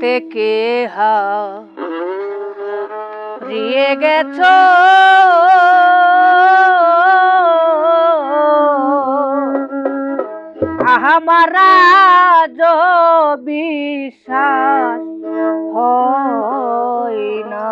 থেকে হা? হিয়ে গেছ? আহামারা বিশ্বাস হয় না।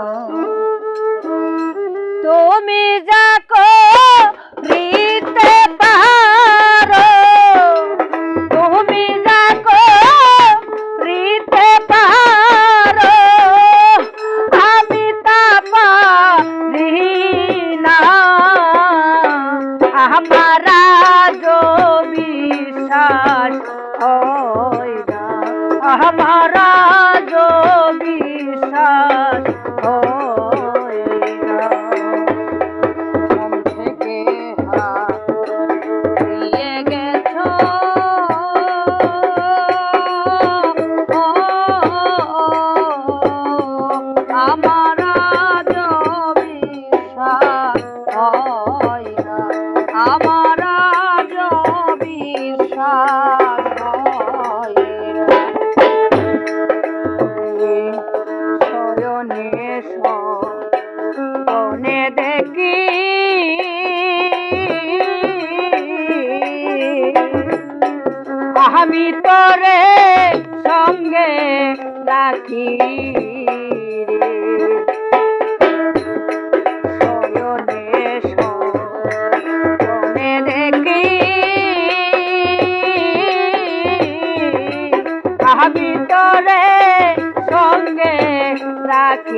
আমি তোরে সঙ্গে রাখি।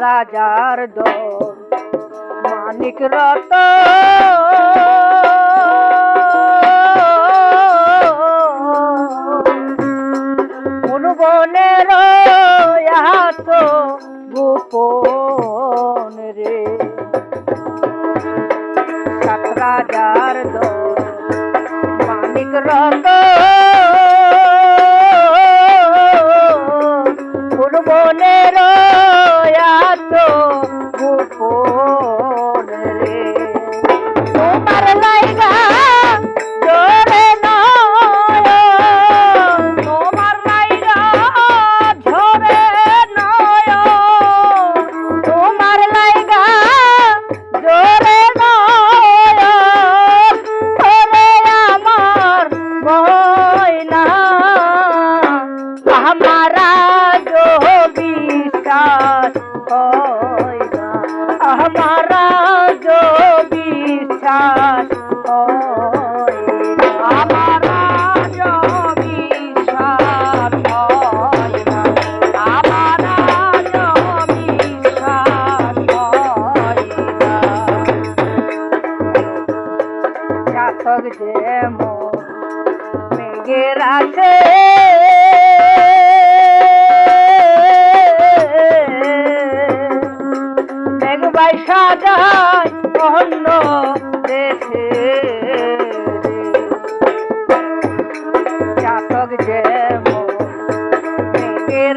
রাজার দল মানিক রত। কোন বনের এত গোপন রে। সাত রাজার দল মানিক রত। বনের এত গোপন রে। তোমার লাইগা জোরে তোমার লাইগা ঝরে নয় তোমার লাইগা জোরে যো বিশ্বাস হয় না। আমারা যো বিশ্বাস হয় না। জাতক যেমন যায় অন্য দেশে। জাতক যে মেঘের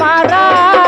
আমার